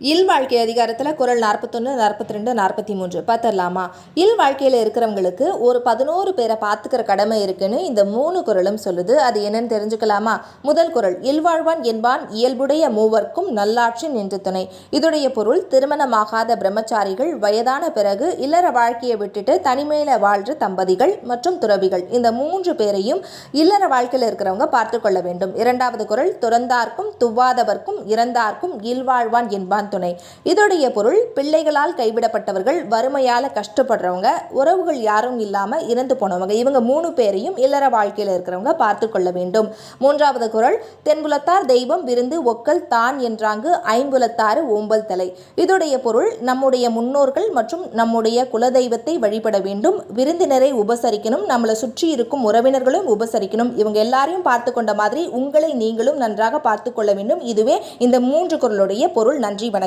இல் வாழ்க்கை அதிகாரத்தில் குரல் நாற்பத்தொன்று நாற்பத்தி ரெண்டு நாற்பத்தி மூன்று பார்த்துடலாமா? இல் வாழ்க்கையில் இருக்கிறவங்களுக்கு ஒரு பதினோரு பேரை பார்த்துக்கிற கடமை இருக்குன்னு இந்த மூணு குரலும் சொல்லுது. அது என்னன்னு தெரிஞ்சுக்கலாமா? முதல் குரல் இல்வாழ்வான் என்பான் இயல்புடைய மூவர்க்கும் நல்லாட்சி நின்று துணை. இதுடைய பொருள் திருமணமாகாத பிரம்மச்சாரிகள் வயதான பிறகு இல்லற வாழ்க்கையை விட்டுட்டு தனிமையில் வாழ்ற தம்பதிகள் மற்றும் துறவிகள். இந்த மூன்று பேரையும் இல்லற வாழ்க்கையில் இருக்கிறவங்க பார்த்து கொள்ள வேண்டும். இரண்டாவது குரல் துறந்தார்க்கும் துவாதவர்க்கும் இறந்தார்க்கும் இல்வாழ்வான் என்பான் துணை. இதோடைய பொருள் பிள்ளைகளால் கைவிடப்பட்டவர்கள் வறுமையால் கஷ்டப்படுறவங்க உறவுகள் யாரும் இல்லாமல் இறந்து போனவங்க இவங்க மூணு பேரையும் இல்லற வாழ்க்கையில் இருக்கிறவங்க பார்த்து கொள்ள வேண்டும். மூன்றாவது குரல் தென்புலத்தார் தெய்வம் விருந்து ஒக்கல் தான் என்றாங்கு ஐம்புலத்தாறு ஓம்பல் தலை. இதோடைய பொருள் நம்முடைய முன்னோர்கள் மற்றும் நம்முடைய குலதெய்வத்தை வழிபட வேண்டும். விருந்தினரை உபசரிக்கணும் நம்மளை சுற்றி இருக்கும் உறவினர்களும் உபசரிக்கணும். இவங்க எல்லாரையும் பார்த்து கொண்ட மாதிரி உங்களை நீங்களும் நன்றாக பார்த்து கொள்ள வேண்டும். இதுவே இந்த மூன்று குரலுடைய பொருள். நன்றி வணக்கம்.